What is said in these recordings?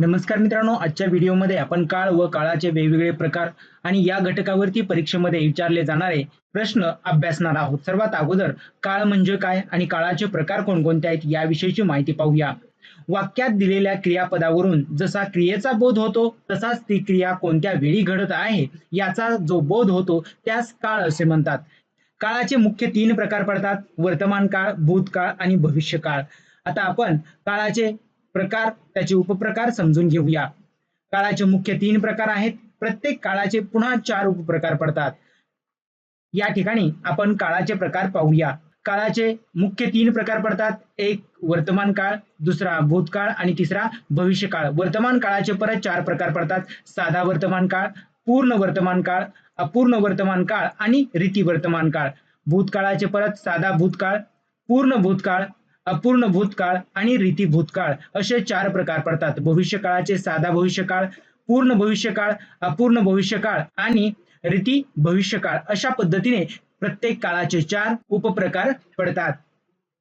नमस्कार मित्रांनो आजच्या व्हिडिओमध्ये आपण काळ व काळाचे वेगवेगळे प्रकार आणि या घटकावरती परीक्षेमध्ये विचारले जाणारे प्रश्न अभ्यासणार आहोत. सर्वात अगोदर काळ म्हणजे काय आणि काळाचे प्रकार कोणकोणते आहेत याविषयीची माहिती पाहूया. वाक्यात दिलेल्या क्रियापदावरून जसा क्रियेचा बोध होतो तसाच ती क्रिया कोणत्या वेळी घडत आहे याचा जो बोध होतो त्यास काळ असे म्हणतात. काळाचे मुख्य तीन प्रकार पडतात वर्तमान काळ भूतकाळ आणि भविष्यकाळ. आता आपण काळाचे प्रकार त्याचे उपप्रकार समजून घेऊया. काळाचे मुख्य तीन प्रकार आहेत. प्रत्येक काळाचे पुन्हा चार उपप्रकार पडतात. या ठिकाणी आपण काळाचे प्रकार पाहूया. काळाचे मुख्य तीन प्रकार पडतात. एक वर्तमान काळ दुसरा भूतकाळ आणि तिसरा भविष्यकाळ. वर्तमान काळाचे परत चार प्रकार पडतात. साधा वर्तमान काळ पूर्ण वर्तमान काळ अपूर्ण वर्तमान काळ आणि रीती वर्तमान काळ. भूतकाळाचे परत साधा भूतकाळ पूर्ण भूतकाळ अपूर्ण भूतकाळ आणि रीती भूतकाळ असे चार प्रकार पडतात. भविष्यकाळाचे साधा भविष्यकाळ पूर्ण भविष्यकाळ अपूर्ण भविष्यकाळ आणि रीती भविष्यकाळ. अशा पद्धतीने प्रत्येक काळाचे चार उपप्रकार पडतात.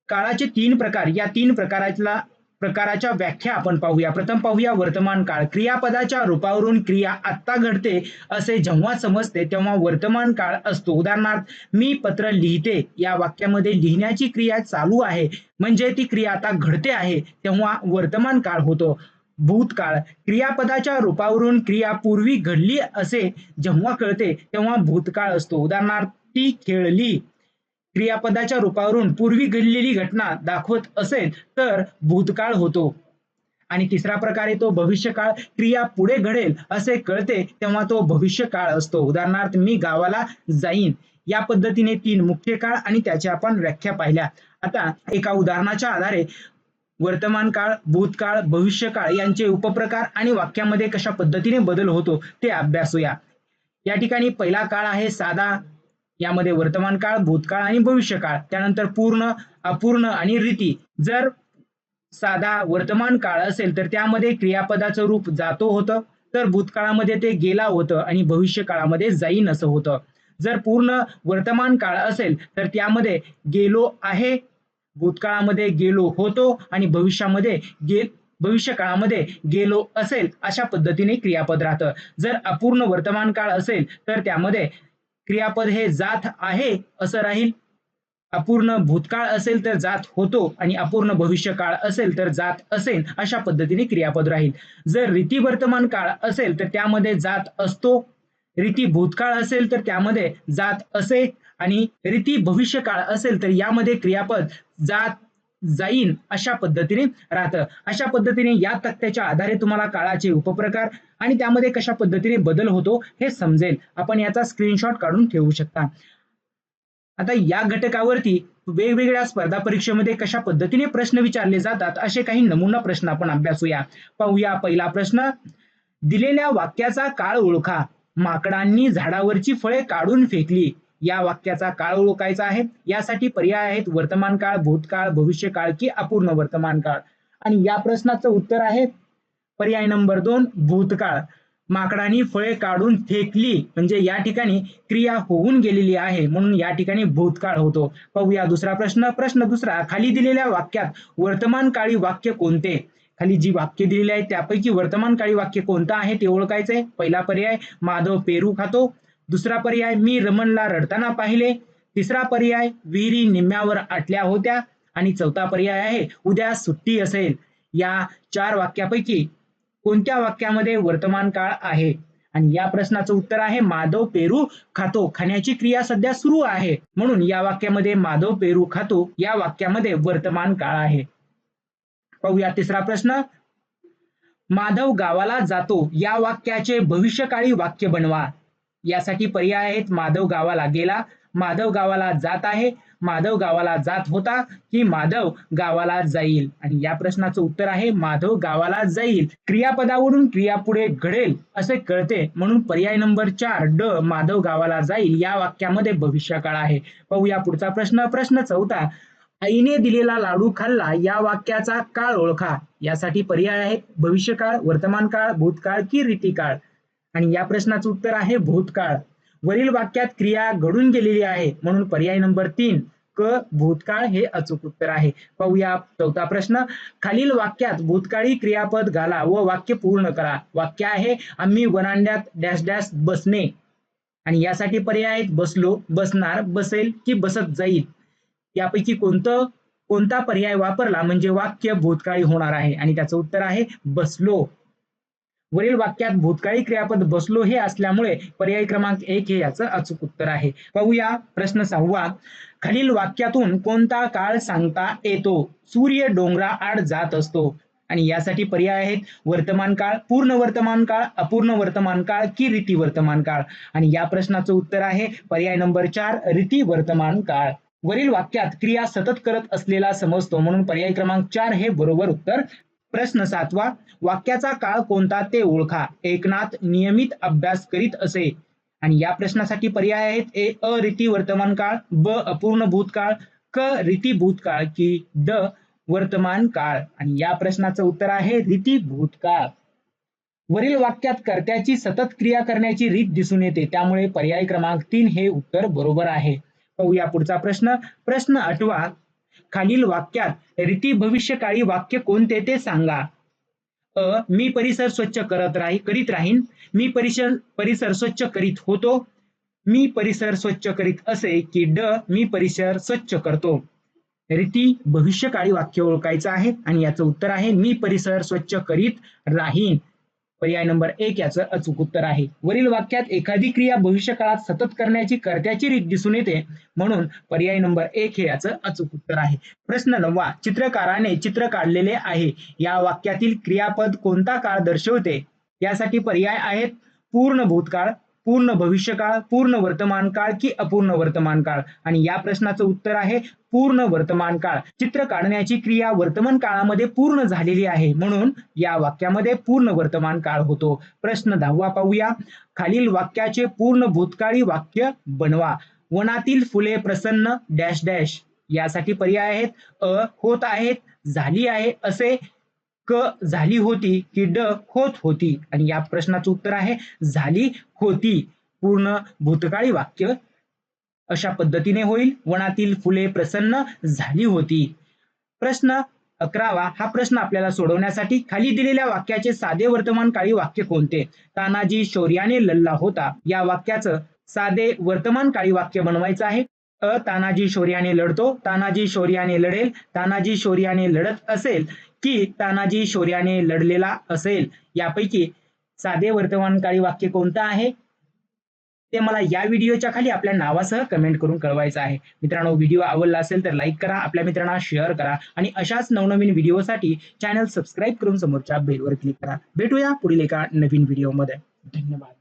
काळाचे तीन प्रकार या तीन प्रकारातला प्रकाराच्या व्याख्या आपण पाहूया. प्रथम पाहूया वर्तमान काळ. क्रियापदाच्या रूपावरून क्रिया आत्ता घडते असे जेव्हा समजते तेव्हा वर्तमान काळ असतो. उदाहरणार्थ मी पत्र लिहिते या वाक्यामध्ये लिहिण्याची क्रिया चालू आहे. म्हणजे ती क्रिया आता घडते आहे तेव्हा वर्तमान काळ होतो. भूतकाळ. क्रियापदाच्या रूपावरून क्रिया पूर्वी घडली असे जेव्हा कळते तेव्हा भूतकाळ असतो. उदाहरणार्थ ती खेळली. क्रियापदाच्या रूपावरून पूर्वी घडलेली घटना दाखवत असेल तर भूतकाळ होतो. आणि तिसरा प्रकारे तो भविष्यकाळ. क्रिया पुढे घडेल असे कळते तेव्हा तो भविष्यकाळ असतो. उदाहरणार्थ मी गावाला जाईन. या पद्धतीने तीन मुख्य काळ आणि त्याच्या आपण व्याख्या पाहिल्या. आता एका उदाहरणाच्या आधारे वर्तमान काळ भूतकाळ भविष्यकाळ यांचे उपप्रकार आणि वाक्यामध्ये कशा पद्धतीने बदल होतो ते अभ्यासूया. या ठिकाणी पहिला काळ आहे साधा यामध्ये वर्तमान काळ भूतकाळ आणि भविष्यकाळ त्यानंतर पूर्ण अपूर्ण आणि रीती. जर साधा वर्तमान काळ असेल तर त्यामध्ये क्रियापदाचं रूप जातो होतं तर भूतकाळामध्ये ते गेला होतं आणि भविष्य काळामध्ये जाईन असं होतं. जर पूर्ण वर्तमान काळ असेल तर त्यामध्ये गेलो आहे भूतकाळामध्ये गेलो होतो आणि भविष्यामध्ये गे भविष्य काळामध्ये गेलो असेल अशा पद्धतीने क्रियापद राहतं. जर अपूर्ण वर्तमान काळ असेल तर त्यामध्ये क्रियापद हे जात आहे असं राहील. अपूर्ण भूतकाळ असेल तर जात होतो आणि अपूर्ण भविष्य काळ असेल तर जात असेल अशा पद्धतीने क्रियापद राहील. जर रीती वर्तमान काळ असेल तर त्यामध्ये जात असतो. रीती भूतकाळ असेल तर त्यामध्ये जात असे आणि रीती भविष्य काळ असेल तर यामध्ये क्रियापद जात जाईन अशा पद्धतीने राहतं. अशा पद्धतीने या तक्त्याच्या आधारे तुम्हाला काळाचे उपप्रकार आणि त्यामध्ये कशा पद्धतीने बदल होतो हे समजेल. आपण याचा स्क्रीनशॉट काढून ठेवू शकता. आता या घटकावरती वेगवेगळ्या स्पर्धा परीक्षेमध्ये कशा पद्धतीने प्रश्न विचारले जातात असे काही नमुना प्रश्न आपण अभ्यासूया. पाहूया पहिला प्रश्न. दिलेल्या वाक्याचा काळ ओळखा. माकडांनी झाडावरची फळे काढून फेकली. या वाक्याचा काळ ओळखायचा आहे. यासाठी पर्याय आहेत वर्तमान काळ भूतकाळ भविष्य काळ की अपूर्ण वर्तमान काळ. आणि या प्रश्नाचं उत्तर आहे पर्याय नंबर दोन भूतकाळ. माकडानी फळे काढून फेकली. म्हणजे या ठिकाणी क्रिया होऊन गेलेली आहे. म्हणून या ठिकाणी भूतकाळ होतो. पाहूया दुसरा प्रश्न. प्रश्न दुसरा खाली दिलेल्या वाक्यात वर्तमान काळी वाक्य कोणते? खाली जी वाक्य दिलेली आहेत त्यापैकी वर्तमान काळी वाक्य कोणतं आहे ते ओळखायचंय. पहिला पर्याय माधव पेरू खातो. दुसरा पर्याय मी रमणला रडताना पाहिले. तिसरा पर्याय विहिरी निम्म्यावर आटल्या होत्या. आणि चौथा पर्याय आहे उद्या सुट्टी असेल. या चार वाक्यापैकी कोणत्या वाक्यामध्ये वर्तमान काळ आहे? आणि या प्रश्नाचं उत्तर आहे माधव पेरू खातो. खाण्याची क्रिया सध्या सुरू आहे. म्हणून या वाक्यामध्ये माधव पेरू खातो या वाक्यामध्ये वर्तमान काळ आहे. पाहूया तिसरा प्रश्न. माधव गावाला जातो या वाक्याचे भविष्यकाळी वाक्य बनवा. यासाठी पर्याय आहेत. माधव गावाला गेला. माधव गावाला जात आहे. माधव गावाला जात होता की माधव गावाला जाईल? आणि या प्रश्नाचं उत्तर आहे माधव गावाला जाईल. क्रियापदावरून क्रिया पुढे घडेल असे कळते. म्हणून पर्याय नंबर चार ड माधव गावाला जाईल या वाक्यामध्ये भविष्यकाळ आहे. पाहूया पुढचा प्रश्न. प्रश्न चौथा आईने दिलेला लाडू खाल्ला या वाक्याचा काळ ओळखा. यासाठी पर्याय आहेत भविष्यकाळ वर्तमान काळ भूतकाळ की रीतिकाळ? आणि या प्रश्नाचं उत्तर आहे भूतकाळ. वरील वाक्यात क्रिया घडून गेलेली आहे म्हणून पर्याय नंबर तीन क भूतकाळ हे अचूक उत्तर आहे. पाहूया चौथा प्रश्न. खालील वाक्यात भूतकाळी क्रियापद घाला व वाक्य पूर्ण करा. वाक्य आहे आम्ही वनांड्यात डॅश डॅश बसणे. आणि यासाठी पर्याय आहेत बसलो बसणार बसेल की बसत जाईल. यापैकी कोणतं कोणता पर्याय वापरला म्हणजे वाक्य भूतकाळी होणार आहे. आणि त्याचं उत्तर आहे बसलो. वरील वाक्यात भूतकाळी क्रियापद बसलो हे असल्यामुळे पर्याय क्रमांक एक हे याचं अचूक उत्तर आहे. पाहूया प्रश्न सहावा. खालील वाक्यातून कोणता काळ सांगता येतो? सूर्य डोंगरा आड जात असतो. आणि यासाठी पर्याय आहेत वर्तमान काळ पूर्ण वर्तमान काळ अपूर्ण वर्तमान काळ की रीती वर्तमान काळ? आणि या प्रश्नाचं उत्तर आहे पर्याय नंबर चार रीती वर्तमान काळ. वरील वाक्यात क्रिया सतत करत असलेला समजतो म्हणून पर्याय क्रमांक चार हे बरोबर उत्तर प्रश्न सातवा वाक्याचा काळ कोणता ते ओळखा. एकनाथ नियमित अभ्यास करीत असे. आणि या प्रश्नासाठी पर्याय आहेत. ए रीती वर्तमान काळ ब अपूर्ण भूतकाळ क रीती भूतकाळ की ड वर्तमान काळ. आणि या प्रश्नाचं उत्तर आहे रीती भूतकाळ. वरील वाक्यात कर्त्याची सतत क्रिया करण्याची रीत दिसून येते. त्यामुळे पर्याय क्रमांक तीन हे उत्तर बरोबर आहे. पाहूया पुढचा प्रश्न. प्रश्न आठवा खालील वाक्यात रीती भविष्यकाळी वाक्य कोणते ते सांगा. अ मी परिसर स्वच्छ करत राही करीत राहीन. मी परिसर परिसर स्वच्छ करीत होतो. मी परिसर स्वच्छ करीत असे की ड मी परिसर स्वच्छ करतो. रीती भविष्यकाळी वाक्य ओळखायचं आहे आणि याचं उत्तर आहे मी परिसर स्वच्छ करीत राहीन. पर्याय नंबर एक याचं अचूक उत्तर आहे. वरील वाक्यात एखादी क्रिया भविष्यकाळात सतत करण्याची कर्त्याची रीत दिसून येते म्हणून पर्याय नंबर एक हे याचं अचूक उत्तर आहे. प्रश्न नववा चित्रकाराने चित्र काढलेले आहे. या वाक्यातील क्रियापद कोणता काळ दर्शवते? यासाठी पर्याय आहेत पूर्ण भूतकाळ पूर्ण भविष्यकाळ पूर्ण वर्तमान काळ की अपूर्ण वर्तमान काळ? आणि या प्रश्नाचं उत्तर आहे पूर्ण वर्तमान काळ. चित्र काढण्याची क्रिया वर्तमान काळामध्ये पूर्ण झालेली आहे. म्हणून या वाक्यामध्ये पूर्ण वर्तमान काळ होतो. प्रश्न दहावा पाहूया. खालील वाक्याचे पूर्ण भूतकाळी वाक्य बनवा. वनातील फुले प्रसन्न डॅश डॅश. यासाठी पर्याय आहेत. अ होत आहेत झाली आहे असे क झाली होती की ड होत होती? आणि या प्रश्नाचं उत्तर आहे झाली होती. पूर्ण भूतकाळी वाक्य अशा पद्धतीने होईल. वनातील फुले प्रसन्न झाली होती. प्रश्न अकरावा. हा प्रश्न आपल्याला सोडवण्यासाठी खाली दिलेल्या वाक्याचे साधे वर्तमान काळी वाक्य कोणते? तानाजी शौर्याने लढला होता. या वाक्याचं साधे वर्तमान काळी वाक्य बनवायचं आहे. अ तानाजी शौर्याने लढतो. तानाजी शौर्याने लढेल. तानाजी शौर्याने लढत असेल की तानाजी शौर्याने लढलेला असेल? यापैकी साधे वर्तमानकाळी वाक्य कोणतं आहे? ते मला या व्हिडिओच्या खाली आपल्या नावासह कमेंट करून कळवायचं आहे. मित्रांनो व्हिडिओ आवडला असेल तर लाईक करा आपल्या मित्रांना शेअर करा आणि अशाच नवनवीन व्हिडिओसाठी चॅनल सबस्क्राईब करून समोरच्या बेलवर क्लिक करा. भेटूया पुढील एका नवीन व्हिडिओमध्ये. धन्यवाद.